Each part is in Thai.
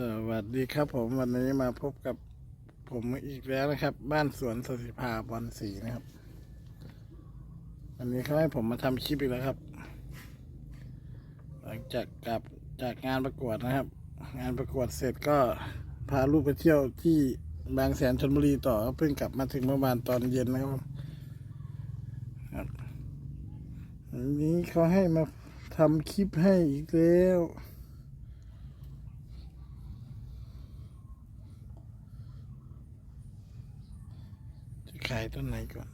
สวัสดีครับผมวันนี้มาพบกับผมอีกแล้วนะครับ บ้านสวนสถิภาบอนสีนะครับ วันนี้เขาให้ผมมาทำคลิปอีกแล้วครับ หลังจากกลับจากงานประกวดนะครับ งานประกวดเสร็จก็พาลูกไปเที่ยวที่บางแสนชนบุรีต่อเพิ่งกลับมาถึงเมื่อวานตอนเย็นนะครับครับวันนี้เขาให้มาทำคลิปให้อีกแล้ว จะขายต้นไหนก่อน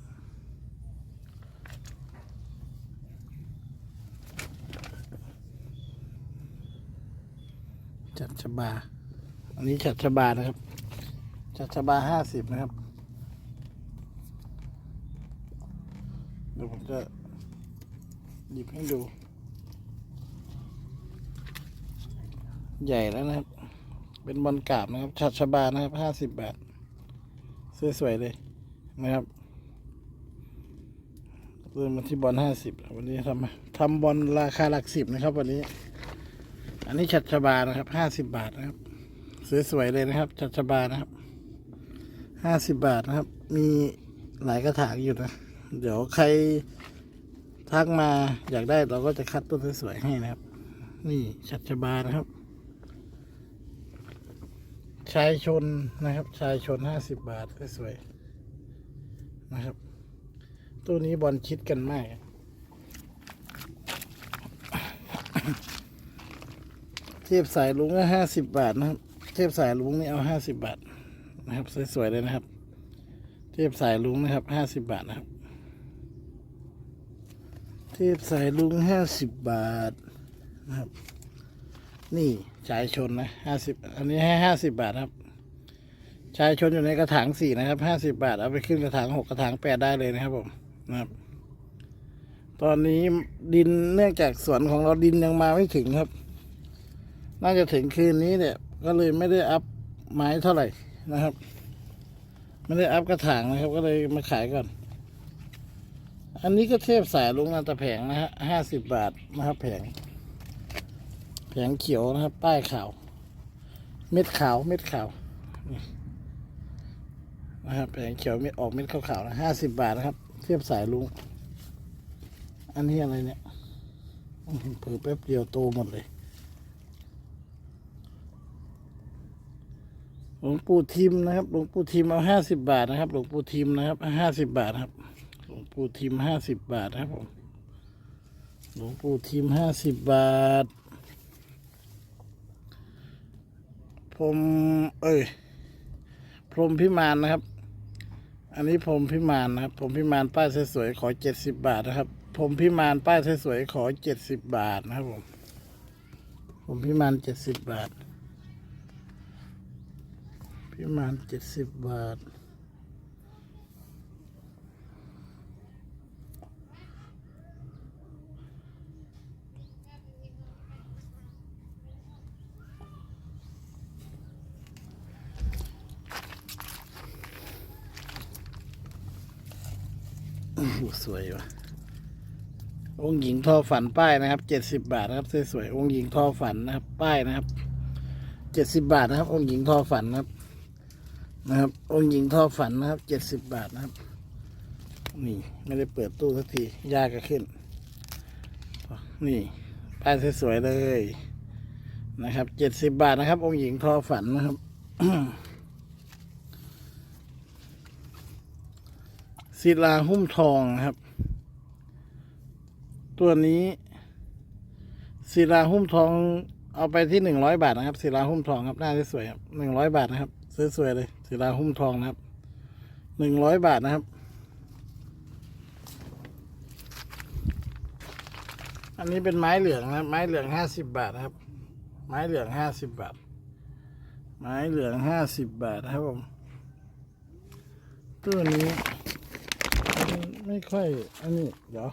จัดชบา อันนี้จัดชบานะครับ จัดชบาห้าสิบนะครับ เดี๋ยวผมจะหยิบให้ดู ใหญ่แล้วนะครับ เป็นบอลกาบนะครับ ชัดชบานะครับห้าสิบบาท สวยๆเลยนะครับ เริ่มมาที่บอลห้าสิบวันนี้ทำทำบอลราคาหลักสิบนะครับ วันนี้ อันนี้ชัดชบานะครับห้าสิบบาทนะครับสวยๆเลยนะครับ ชัดชบานะครับห้าสิบบาทนะครับ มีหลายกระถางอยู่นะ เดี๋ยวใครทักมาอยากได้เราก็จะคัดต้นสวยๆให้นะครับ นี่ชัดชบานะครับ ชายชนนะครับ ชายชนห้าสิบบาทสวยๆนะครับ ตัวนี้บอลชิดกันมาก เทียบสายลุงก็ห้าสิบบาทนะครับ เทียบสายลุงนี่เอาห้าสิบบาทนะครับ สวยๆเลยนะครับ เทียบสายลุงนะครับห้าสิบบาทนะครับ เทียบสายลุงห้าสิบบาทนะครับ นี่ชายชนนะห้าสิบอันนี้ให้ห้าสิบบาทครับชายชนอยู่ในกระถางสี่นะครับห้าสิบาท เอาไปขึ้นกระถางหกกระถางแปดได้เลยนะครับผม นะครับ ตอนนี้ดินเนื่องจากสวนของเราดินยังมาไม่ถึงครับ น่าจะถึงคืนนี้เนี่ยก็เลยไม่ได้อัพไม้เท่าไหร่นะครับ ไม่ได้อัพกระถางนะครับ ก็เลยมาขายก่อน อันนี้ก็เทพสายลุงนาตะแผงนะฮะห้าสิบบาทนะครับแผง แผงเขียวนะครับ ป้ายขาว เม็ดขาวเม็ดขาวนี่นะครับแผงเขียวเม็ดออกเม็ดขาวๆนะห้าสิบบาทนะครับ เทียบสายลุง อันนี้อะไรเนี่ยเผือแป๊บเดียวโตหมดเลยหลวงปู่ทิมนะครับหลวงปู่ทิมเอาห้าสิบบาทนะครับหลวงปู่ทิมนะครับห้าสิบบาทครับหลวงปู่ทิมห้าสิบบาทนะครับผมหลวงปู่ทิมห้าสิบบาท ผม เอ้ยพรมพิมานนะครับ อันนี้ผมพิมานนะครับ ผมพิมานป้ายสวยๆขอเจ็ดสิบบาทนะครับ ผมพิมานป้ายสวยๆขอเจ็ดสิบบาทนะครับผม ผมพิมานเจ็ดสิบบาท พิมานเจ็ดสิบบาท สวยว่ะ องค์หญิงทอฝันป้ายนะครับเจ็ดสิบบาทนะครับสวยๆองค์หญิงทอฝันนะครับ ป้ายนะครับเจ็ดสิบบาทนะครับ องค์หญิงทอฝันนะครับ นะครับ องค์หญิงทอฝันนะครับเจ็ดสิบบาทนะครับ นี่ไม่ได้เปิดตู้สักทียากก็ขึ้น นี่ ป้ายสวยๆเลยนะครับเจ็ดสิบบาทนะครับ องค์หญิงทอฝันนะครับ ศิลาหุ้มทองครับ ตัวนี้ศิลาหุ้มทองเอาไปที่หนึ่งร้อยบาทนะครับศิลาหุ้มทองครับหน้าสวยครับหนึ่งร้อยบาทนะครับสวยๆเลยศิลาหุ้มทองนะครับหนึ่งร้อยบาทนะครับ อันนี้เป็นไม้เหลืองนะครับไม้เหลืองห้าสิบบาทนะครับ ไม้เหลืองห้าสิบบาท ไม้เหลืองห้าสิบบาทนะครับผมตัวนี้ ไม่ค่อยอันนี้เดี๋ยว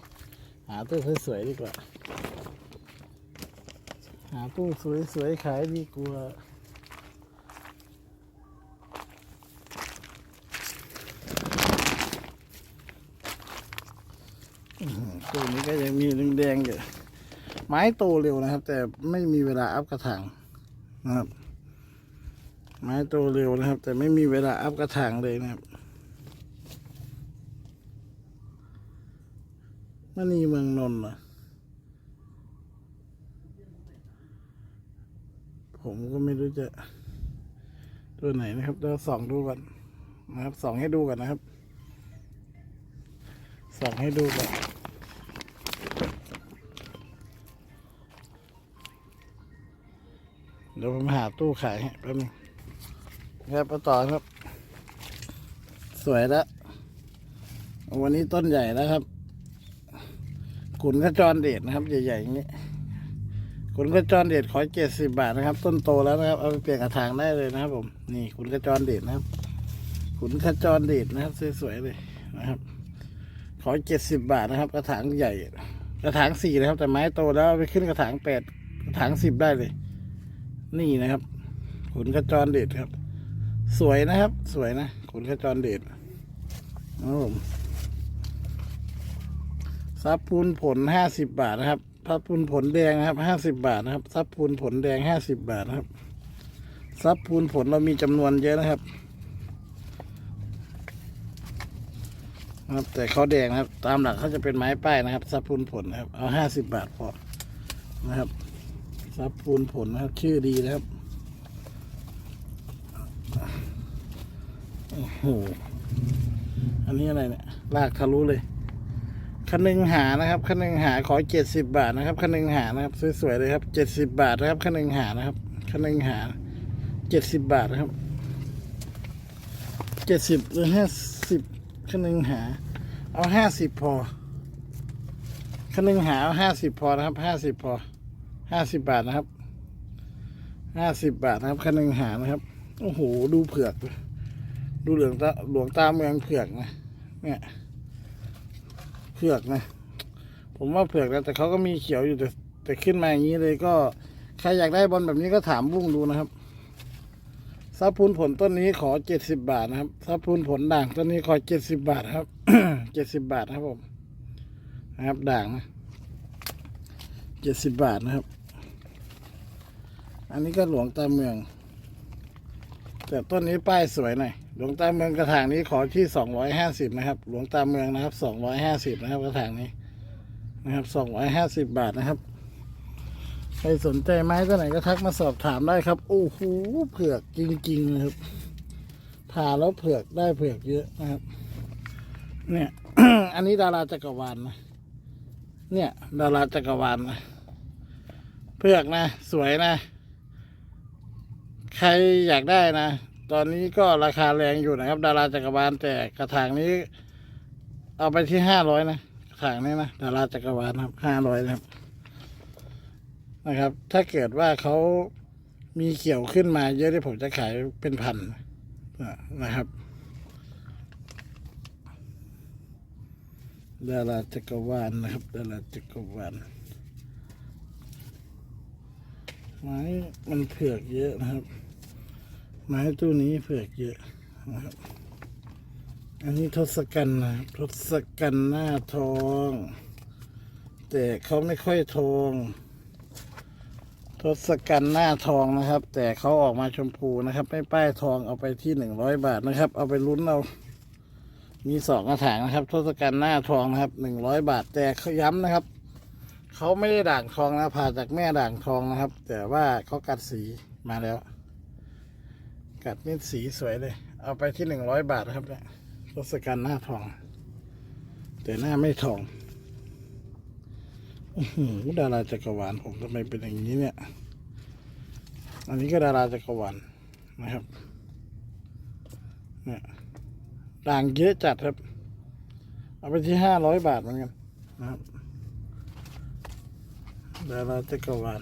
หาตู้สวยๆดีกว่า หาตู้สวยๆขายดีกว่าตู้นี้ก็ยังมีแดงๆอยู่ไม้โตเร็วนะครับ แต่ไม่มีเวลาอัพกระถางนะครับ ไม้โตเร็วนะครับ แต่ไม่มีเวลาอัพกระถางเลยนะครับ มณีเมืองนนท์เหรอผมก็ไม่รู้จะตัวไหนนะครับเราส่องดูก่อนนะครับส่องให้ดูก่อนนะครับส่องให้ดูก่อนเดี๋ยวผมหาตู้ขายให้แป๊บนึงครับมาต่อครับ สวยแล้ว วันนี้ต้นใหญ่แล้วครับ ขุนขจรเดชนะครับ ใหญ่ๆอย่างนี้ขุนขจรเดชขอเจ็ดสิบาทนะครับ ต้นโตแล้วนะครับ เอาไปเปลี่ยนกระถางได้เลยนะครับ ผม นี่ขุนขจรเดชนะครับ ขุนขจรเดชนะครับสวยๆเลยนะครับ ขอเจ็ดสิบาทนะครับ กระถางใหญ่ กระถางสี่นะครับ แต่ไม้โตแล้วเอาไปขึ้นกระถางแปดกระถางสิบได้เลย นี่นะครับ ขุนขจรเดชครับ สวยนะครับ สวยนะขุนขจรเดชนะครับผม ซับพูนผลห้าสิบบาทนะครับซับพูนผลแดงนะครับห้าสิบบาทนะครับซับพูนผลแดงห้าสิบบาทนะครับซับพูนผลเรามีจำนวนเยอะนะครับนะครับแต่เขาแดงนะครับ ตามหลักเขาจะเป็นไม้ป้ายนะครับซับพูนผลนะครับ เอาห้าสิบบาทพอนะครับซับพูนผลนะครับ ชื่อดีนะครับโอ้โหอันนี้อะไรเนี่ยลากทะลุเลย คันหนึงหานะครับคันหนึงหาขอเจ็ดสิบบาทนะครับคันหนึงหานะครับสวยๆเลยครับเจ็ดสิบบาทนะครับคันหนึงหานะครับคันหนึงหาเจ็ดสิบบาทนะครับเจ็ดสิบหรือห้าสิบคันหนึงหา เอาห้าสิบพอคันหนึงหาเอาห้าสิบพอนะครับห้าสิบพอห้าสิบบาทนะครับห้าสิบบาทนะครับคันหนึงหานะครับโอ้โหดูเผือก ดูเหลืองตาหลวงตาเมืองเผือกนะเนี่ย ผือกนะ ผมว่าเผือกนะแต่เขาก็มีเขียวอยู่แต่ แต่ขึ้นมาอย่างนี้เลยก็ ใครอยากได้บอลแบบนี้ก็ถามบุ้งดูนะครับซับพูนผลต้นนี้ขอเจ็ดสิบบาทนะครับซับพูนผลด่างต้นนี้ขอเจ็ดสิบบาทครับเจ็ดสิบบาทครับผมนะครับ ด่างนะเจ็ดสิบบาทนะครับ อันนี้ก็หลวงตาเมือง แต่ต้นนี้ป้ายสวยหน่อย หลวงตาเมืองกระถางนี้ขอที่สองร้อยห้าสิบนะครับ หลวงตาเมืองนะครับสองร้อยห้าสิบนะครับกระถางนี้นะครับสองร้อยห้าสิบบาทนะครับใครสนใจไม้ตัวไหนก็ทักมาสอบถามได้ครับ โอ้โหเผือกจริงๆนะครับผ่าแล้วเผือกได้เผือกเยอะนะครับ เนี่ย อันนี้ดาราจักรวาลนะเนี่ย ดาราจักรวาลนะเผือกนะ สวยนะ ใครอยากได้นะ ตอนนี้ก็ราคาแรงอยู่นะครับ ดาราจักรวาลแต่กระถางนี้ เอาไปที่ห้าร้อยนะกระถางนี้นะดาราจักรวาลครับห้าร้อยนะครับ นะครับ ถ้าเกิดว่าเขามีเขียวขึ้นมา เยอะที่ผมจะขายเป็นพันนะครับดาราจักรวาลนะครับดาราจักรวาลไม้มันเผือกเยอะนะครับ ไม้ตู้นี้เผือกเยอะนะครับอันนี้ทศกัณฐ์นะครับทศกัณฐ์หน้าทอง แต่เขาไม่ค่อยทองทศกัณฐ์หน้าทองนะครับ แต่เขาออกมาชมพูนะครับ ไม่ป้ายทองเอาไปที่หนึ่งร้อยบาทนะครับ เอาไปลุ้นเอามีสองกระถางนะครับทศกัณฐ์หน้าทองนะครับหนึ่งร้อยบาท แต่เขาย้ำนะครับเขาไม่ได้ด่างทองนะผ่าจากแม่ด่างทองนะครับ แต่ว่าเขากัดสีมาแล้ว กัดเม็ดสีสวยเลย เอาไปที่หนึ่งร้อยบาทนะครับเนี่ยทศกัณฐ์หน้าทอง แต่หน้าไม่ทองอือหือดาราจักรวาลผมทำไมเป็นอย่างนี้เนี่ย อันนี้ก็ดาราจักรวาลนะครับเนี่ยด่างเยอะจัดครับ เอาไปที่ห้าร้อยบาทเหมือนกันนะครับดาราจักรวาล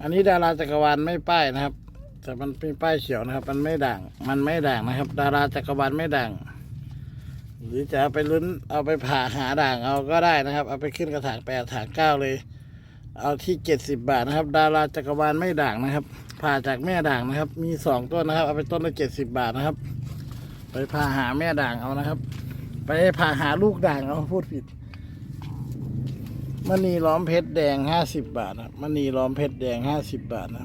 อันนี้ดาราจักรวาลไม่ป้ายนะครับ แต่มันเป็นป้ายเขียวนะครับ มันไม่ด่าง มันไม่ด่างนะครับ ดาราจักรวาลไม่ด่าง หรือจะเอาไปลุ้นเอาไปผ่าหาด่างเอาก็ได้นะครับ เอาไปขึ้นกระถางแปดถางเก้าเลย เอาที่เจ็ดสิบบาทนะครับ ดาราจักรวาลไม่ด่างนะครับ ผ่าจากแม่ด่างนะครับ มีสองต้นนะครับ เอาไปต้นละเจ็ดสิบบาทนะครับ ไปผ่าหาแม่ด่างเอานะครับ ไปผ่าหาลูกด่างเอาพูดผิด มณีล้อมเพชรแดงห้าสิบบาทนะมณีล้อมเพชรแดงห้าสิบบาทนะ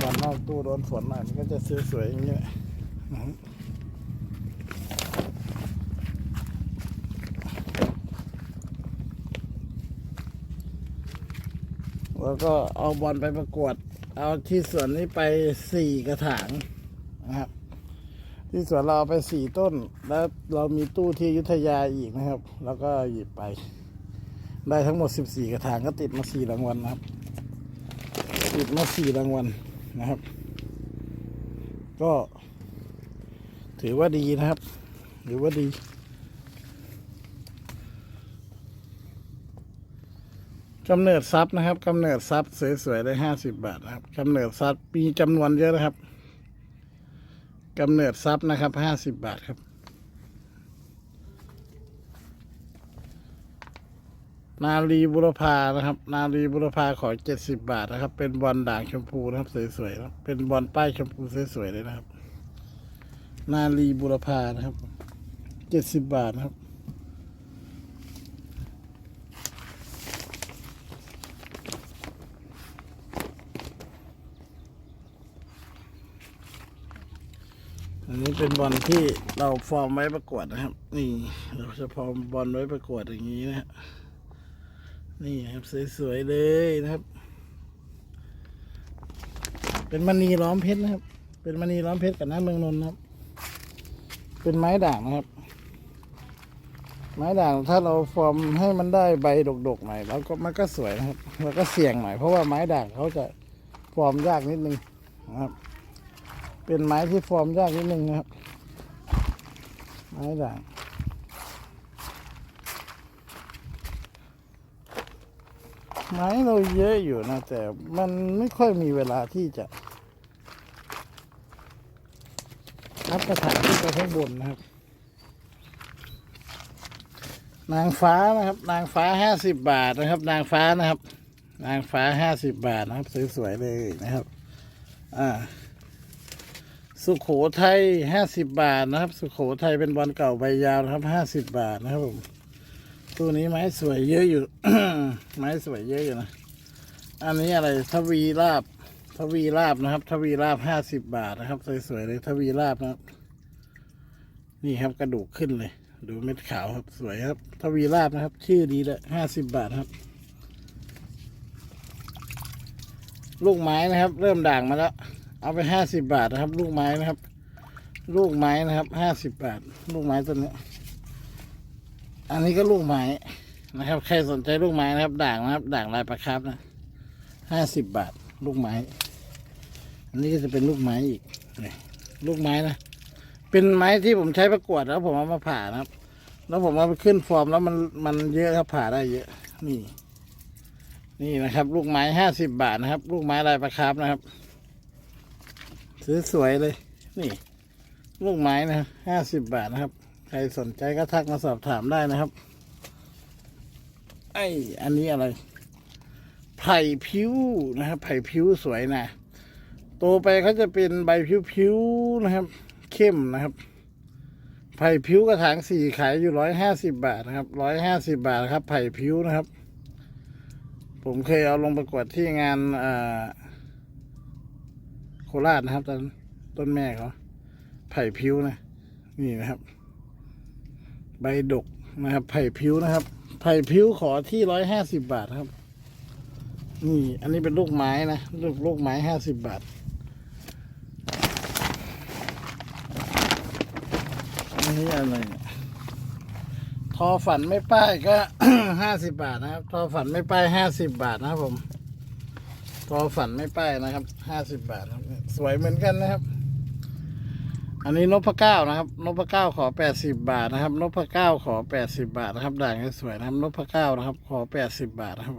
ตอนนอกตู้โดนฝนหน่อยมันก็จะสวยๆอย่างเงี้ยนะครัแล้วก็เอาบอลไปประกวด เอาที่สวนนี้ไปสี่กระถางนะครับ ที่สวนเราเอาไปสี่ต้น แล้วเรามีตู้ที่ยุทธยาอีกนะครับ แล้วก็หยิบไป ได้ทั้งหมดสิบสี่กระถางก็ติดมาสี่รางวัลนะครับ ติดมาสี่รางวัลนะครับ ก็ ถือว่าดีนะครับ ถือว่าดีกำเนิดทรัพย์นะครับกำเนิดทรัพย์สวยๆได้ห้าสิบบาทนะครับกำเนิดทรัพย์มีจำนวนเยอะนะครับ กำเนิดทรัพ์นะครับห้าสิบบาทครับ นาลีบุรพานะครับ นาลีบุรพาขอเจ็ดสิบบาทนะครับ เป็นบอลด่างชมพูนะครับสวยๆนะเป็นบอลป้ายชมพูสวยๆเลยนะครับ นาลีบุรพานะครับเจ็ดสิบบาทนะครับ อันนี้เป็นบอลที่เราฟอร์มไว้ประกวดนะครับ นี่เราจะฟอร์มบอลไว้ประกวดอย่างนี้นะฮะนี่ครับสวยๆเลยนะครับ เป็นมณีล้อมเพชรนะครับ เป็นมณีล้อมเพชรกับน้ำเมืองนนท์นะครับ เป็นไม้ด่างนะครับ ไม้ด่างถ้าเราฟอร์มให้มันได้ใบดกๆหน่อยแล้วก็มันก็สวยนะครับ แล้วก็เสี่ยงหน่อยเพราะว่าไม้ด่างเขาจะฟอร์มยากนิดนึงนะครับ เป็นไม้ที่ฟอร์มยากนิดนึงนะครับ ไม้ด่างไม้เราเยอะอยู่นะ แต่มันไม่ค่อยมีเวลาที่จะรับกระถางที่ไปข้างบนนะครับ นางฟ้านะครับ นางฟ้าห้าสิบบาทนะครับ นางฟ้านะครับ นางฟ้าห้าสิบบาทนะครับ สวยๆเลยนะครับ อ่า สุขโขทัยห้าสิบบาทนะครับ สุขโขทัยเป็นบอลเก่าใบยาวนะครับห้าสิบบาทนะครับผมตัวนี้ไม้สวยเยอะอยู่ ไม้สวยเยอะอยู่นะอันนี้อะไรทวีราบทวีราบนะครับ ทวีราบห้าสิบบาทนะครับสวยๆเลยทวีราบนะครับ นี่ครับกระดูกขึ้นเลย ดูเม็ดขาวครับสวยครับ ทวีราบนะครับ ชื่อดีเลยห้าสิบบาทครับ ลูกไม้นะครับ เริ่มด่างมาแล้ว เอาไปห้าสิบบาทนะครับ ลูกไม้นะครับ ลูกไม้นะครับห้าสิบบาท ลูกไม้ต้นนี้ อันนี้ก็ลูกไม้นะครับ ใครสนใจลูกไม้นะครับ ด่างนะครับ ด่างลายประครับนะห้าสิบบาท ลูกไม้ อันนี้ก็จะเป็นลูกไม้อีกลูกไม้นะเป็นไม้ที่ผมใช้ประกวดแล้วผมเอามาผ่านะครับ แล้วผมเอาไปขึ้นฟอร์มแล้วมันมันเยอะครับผ่าได้เยอะ นี่ นี่นะครับ ลูกไม้ห้าสิบบาทนะครับ ลูกไม้ลายประครับนะครับ สวยๆเลย นี่ ลูกไม้นะห้าสิบบาทนะครับ ใครสนใจก็ทักมาสอบถามได้นะครับ ไออันนี้อะไร ไผ่ผิวนะครับ ไผ่ผิวสวยนะโตไปเขาจะเป็นใบผิวๆนะครับ เข้มนะครับ ไผ่ผิวกระถางสี่ขายอยู่ร้อยห้าสิบบาทนะครับร้อยห้าสิบบาทครับ ไผ่ผิวนะครับ ผมเคยเอาลงประกวดที่งานอ่า ราชนะครับตอนต้นแม่เขาไผ่พิ้วนะ นี่นะครับ ใบดกนะครับ ไผ่พิ้วนะครับ ไผ่พิ้วขอที่ร้อยห้าสิบบาทครับ นี่ อันนี้เป็นลูกไม้นะลูกลูกไม้ห้าสิบบาทอันนี้อะไรทอฝันไม่ป้ายก็ห้าสิบบาทนะครับ ทอฝันไม่ป้ายห้าสิบบาทนะครับผม ทอฝันไม่ป้ายนะครับห้าสิบบาทครับ สวยเหมือนกันนะครับ อันนี้นพเก้านะครับนพเก้าขอแปดสิบบาทนะครับนพเก้าขอแปดสิบบาทนะครับด่างสวยนะครับนพเก้านะครับ ขอแปดสิบบาทนะครับ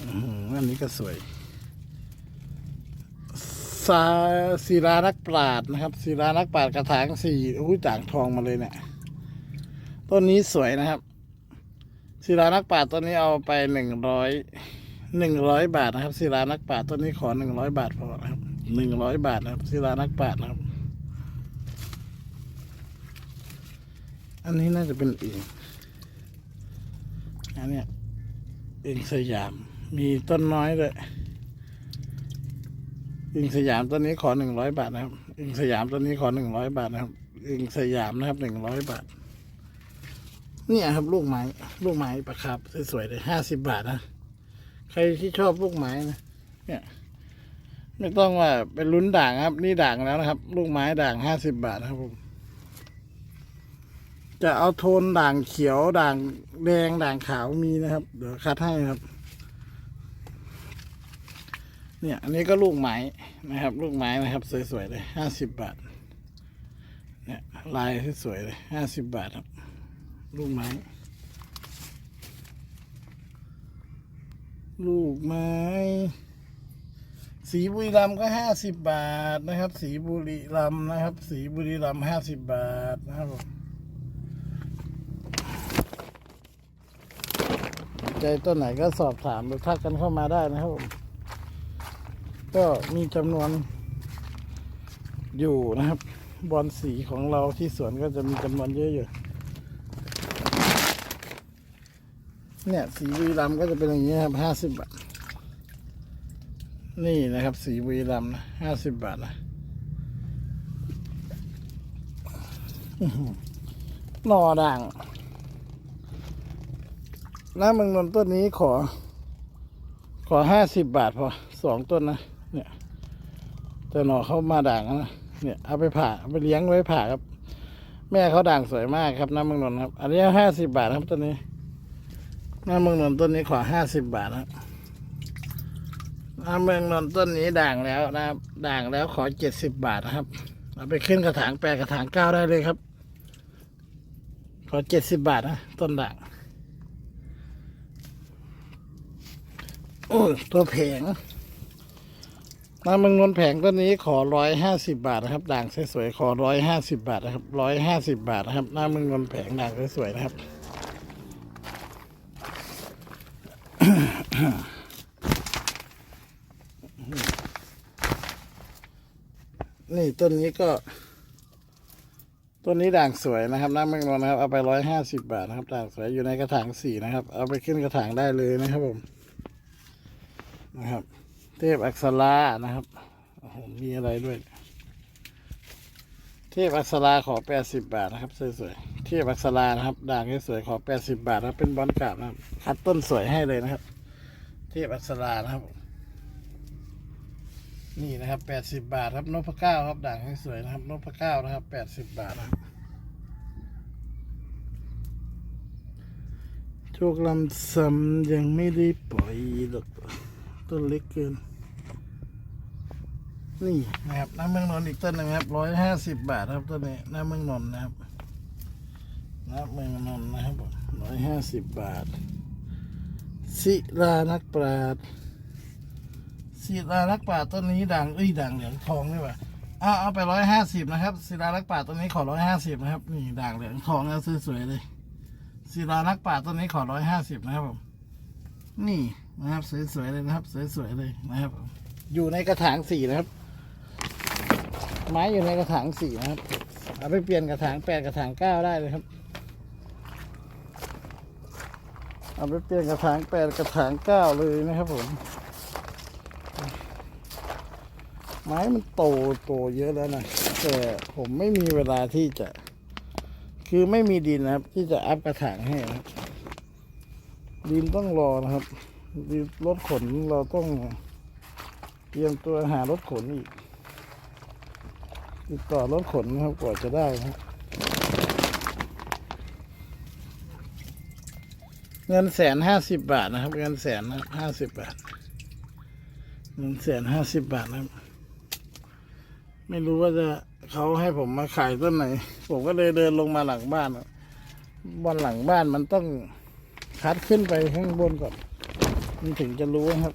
อือหืออันนี้ก็สวยสาศิลานักปราดนะครับศิลานักปราดกระถางสี่อุ้ยด่างทองมาเลยเนี่ยต้นนี้สวยนะครับศิลานักปราดต้นนี้เอาไปหนึ่งร้อย หนึ่งร้อยบาทนะครับศิลานักปราชญ์ต้นนี้ขอหนึ่งร้อยบาทพอนะครับหนึ่งร้อยบาทนะครับศิลานักปราชญ์นะครับ อันนี้น่าจะเป็นเองอันเนี้ยเองสยาม มีต้นน้อยด้วยอิงสยามตัวนี้ขอหนึ่งร้อยบาทนะครับ อิงสยามตัวนี้ขอหนึ่งร้อยบาทนะครับ อิงสยามนะครับหนึ่งร้อยบาท เนี่ยครับลูกไม้ ลูกไม้ประครับสวยๆเลยห้าสิบบาทนะ ใครที่ชอบลูกไม้นะเนี่ย ไม่ต้องว่าเป็นลุ้นด่างครับ นี่ด่างแล้วนะครับ ลูกไม้ด่างห้าสิบบาทครับผม จะเอาโทนด่างเขียวด่างแดงด่างขาวมีนะครับ เดี๋ยวคัดให้ครับ เนี่ย อันนี้ก็ลูกไม้นะครับ ลูกไม้นะครับ สวยๆเลยห้าสิบบาท เนี่ย ลายสวยๆเลยห้าสิบบาทครับ ลูกไม้ ลูกไม้ สีบุรีรัมย์ก็ห้าสิบบาทนะครับ สีบุรีรัมย์นะครับ สีบุรีรัมย์ห้าสิบบาทนะครับผมใจต้นไหนก็สอบถามหรือทักกันเข้ามาได้นะครับผมก็มีจำนวนอยู่นะครับ บอลสีของเราที่สวนก็จะมีจำนวนเยอะอยู่ เนี่ยสีบุรีรัมก็จะเป็นอย่างนี้ครับห้าสิบบาท นี่นะครับสีบุรีรัมนะห้าสิบบาทนะหน่อด่างน้ำมืองนนต้นนี้ขอ ขอห้าสิบบาทพอสองต้นนะเนี่ย แต่หน่อเขามาด่างนะเนี่ยเอาไปผ่าเอาไปเลี้ยงไว้ผ่าครับ แม่เขาด่างสวยมากครับน้ำมืองนนครับ อันนี้ห้าสิบบาทครับต้นนี้ น้ำเมืองนนท์ต้นนี้ขอห้าสิบบาทนะครับน้ำเมืองนนท์ต้นนี้ด่างแล้วนะครับ ด่างแล้วขอเจ็ดสิบบาทนะครับ เอาไปขึ้นกระถางแปดกระถางเก้าได้เลยครับ ขอเจ็ดสิบบาทนะต้นด่าง โอ้ตัวแผงน้ำเมืองนนท์แผงต้นนี้ขอร้อยห้าสิบบาทนะครับ ด่างสวยๆขอร้อยห้าสิบบาทนะครับร้อยห้าสิบบาทนะครับน้ำเมืองนนท์แผงด่างสวยๆนะครับ นี่ต้นนี้ก็ ต้นนี้ด่างสวยนะครับน้ำเมืองนนท์นะครับ เอาไปร้อยห้าสิบบาทนะครับ ด่างสวยอยู่ในกระถางสี่นะครับ เอาไปขึ้นกระถางได้เลยนะครับผม นะครับ เทพอักษรานะครับโอ้โหมีอะไรด้วย เทพอักษราขอแปดสิบบาทนะครับสวยๆเทพอักษรานะครับ ด่างสวยขอแปดสิบบาทนะครับเป็นบอลกราบนะครับคัดต้นสวยให้เลยนะครับ เทพอักษรานะครับ นี่นะครับแปดสิบาทครับนพเก้าครับด่างให้สวยนะครับนพเก้านะครับแปดสิบาทครับโชคลำซ้ำยังไม่ได้ปล่อยหรอกต้นเล็กเกิน นี่นะครับน้ำเมืองนนอีกต้นนึงครับร้อยห้าสิบบาทครับต้นนี้น้ำเมืองนนนะครับน้ำเมืองนนนะครับร้อยห้าสิบบาท ศิลานักปราชญ์ศิลารักป่าต้นนี้ด่างเอ้ยด่างเหลืองทองนี่หว่าเอาเอาไปร้อยห้าสิบนะครับศิลารักป่าต้นนี้ขอร้อยห้าสิบนะครับ นี่ด่างเหลืองทองนะสวยๆเลยศิลารักป่าต้นนี้ขอร้อยห้าสิบนะครับผมนี่นะครับสวยๆเลยนะครับสวยๆเลยนะครับผมอยู่ในกระถางสี่นะครับ ไม้อยู่ในกระถางสี่นะครับ เอาไปเปลี่ยนกระถางแปดกระถางเก้าได้เลยครับ เอาไปเปลี่ยนกระถางแปดกระถางเก้าเลยนะครับผม ไม้มันโตโตเยอะแล้วนะแต่ผมไม่มีเวลาที่จะ คือไม่มีดินนะครับ ที่จะอัพกระถางให้นะดินต้องรอนะครับดินรถขนเราต้องเตรียมตัวหารถขนอีก ติดต่อรถขนนะครับกว่าจะได้นะครับ เงินแสนห้าสิบบาทนะครับ เงินแสนนะครับห้าสิบบาท เงินแสนห้าสิบบาทนะครับ ไม่รู้ว่าจะเขาให้ผมมาขายต้นไหน ผมก็เลยเดินลงมาหลังบ้านบนหลังบ้านมันต้องคัดขึ้นไปข้างบนก่อน มันถึงจะรู้ครับ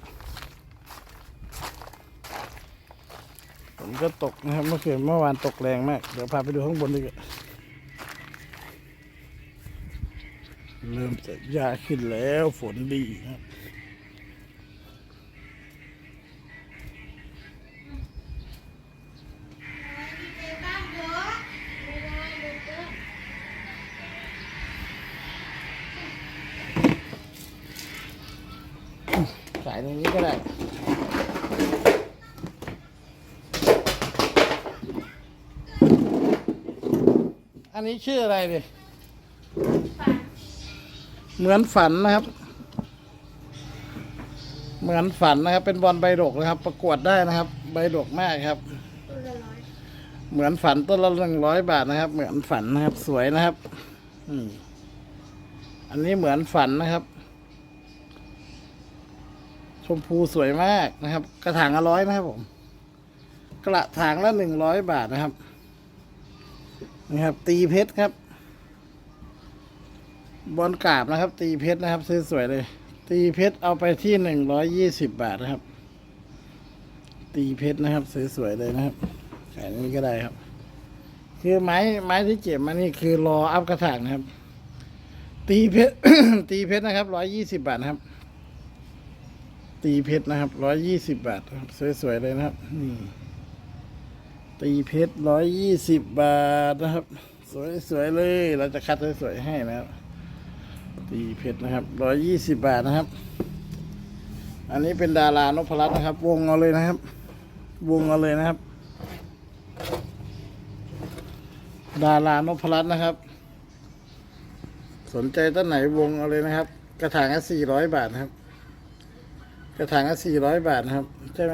ผมก็ตกนะครับเมื่อคืนเมื่อวานตกแรงมาก เดี๋ยวพาไปดูข้างบนดีกว่า เริ่มจะยากขึ้นแล้วฝนดีครับสายตรงนี้ก็ได้อันนี้ชื่ออะไรเนี่ย เหมือนฝันนะครับ เหมือนฝันนะครับ เป็นบอลใบดกนะครับ ประกวดได้นะครับ ใบดกมากครับ เหมือนฝันต้นละหนึ่งร้อยบาทนะครับ เหมือนฝันนะครับ สวยนะครับอืมอันนี้เหมือนฝันนะครับ ชมพูสวยมากนะครับ กระถางละร้อยนะครับผม กระถางละหนึ่งร้อยบาทนะครับนี่ครับ ตีเพชรครับ บอลกาบนะครับ ตีเพชรนะครับสวยๆเลย ตีเพชรเอาไปที่หนึ่งร้อยยี่สิบบาทนะครับ ตีเพชรนะครับสวยๆเลยนะครับขายนี้ก็ได้ครับ คือไม้ไม้ที่เก็บมานี่คือรออัพกระถางนะครับ ตีเพชรตีเพชรนะครับร้อยยี่สิบบาทนะครับ ตีเพชรนะครับร้อยยี่สิบบาทครับสวยๆเลยนะครับนี่ตีเพชรร้อยยี่สิบบาทนะครับ สวยๆเลย เราจะคัดสวยๆให้นะครับ ตีเพชรนะครับร้อยยี่สิบบาทนะครับ อันนี้เป็นดารานพรัตน์นะครับ วงเอาเลยนะครับ วงเอาเลยนะครับ ดารานพรัตน์นะครับ สนใจต้นไหนวงเอาเลยนะครับ กระถางละสี่ร้อยบาทนะครับ กระถางละสี่ร้อยบาทนะครับ ใช่ไหม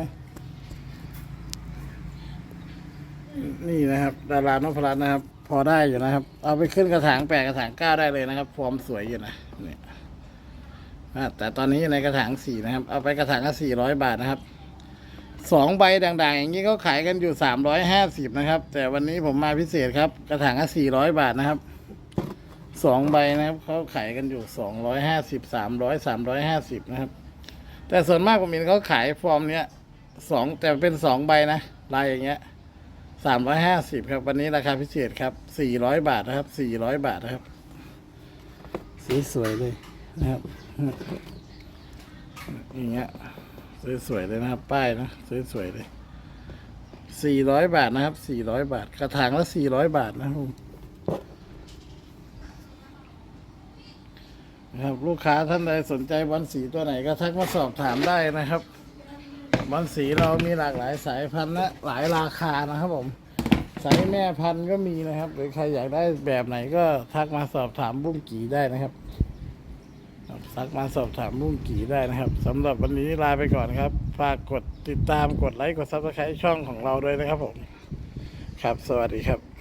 นี่นะครับ ดารานพรัตน์นะครับ พอได้อยู่นะครับ เอาไปขึ้นกระถางแปดกระถางเก้าได้เลยนะครับฟอร์มสวยอยู่นะเนี่ยแต่ตอนนี้ในกระถางสี่นะครับ เอาไปกระถางละสี่ร้อยบาทนะครับสองใบด่างๆ อย่างนี้ก็ขายกันอยู่สามร้อยห้าสิบนะครับ แต่วันนี้ผมมาพิเศษครับ กระถางละสี่ร้อยบาทนะครับสองใบนะครับเขาขายกันอยู่สองร้อยห้าสิบสามร้อยสามร้อยห้าสิบนะครับ แต่ส่วนมากผมเห็นเขาขายฟอร์มเนี้ยสองแต่เป็นสองใบนะลายอย่างเงี้ย สามร้อยห้าสิบครับ วันนี้ราคาพิเศษครับสี่ร้อยบาทนะครับสี่ร้อยบาทนะครับ สีสวยเลยนะครับอย่างเงี้ยสวยๆเลยนะครับ ป้ายนะสวยๆเลยสี่ร้อยบาทนะครับสี่ร้อยบาท กระถางละสี่ร้อยบาทนะครับผมนะครับ ลูกค้าท่านใดสนใจบอลสีตัวไหนก็ทักมาสอบถามได้นะครับ บอลสีเรามีหลากหลายสายพันธุ์และหลายราคานะครับผม สายแม่พันธุ์ก็มีนะครับ หรือใครอยากได้แบบไหนก็ทักมาสอบถามบุ้งกีได้นะครับทักมาสอบถามบุ้งกี่ได้นะครับสำหรับวันนี้ลาไปก่อนครับ ฝากกดติดตามกดไลค์กดซับสไครต์ช่องของเราด้วยนะครับผม ครับ สวัสดีครับ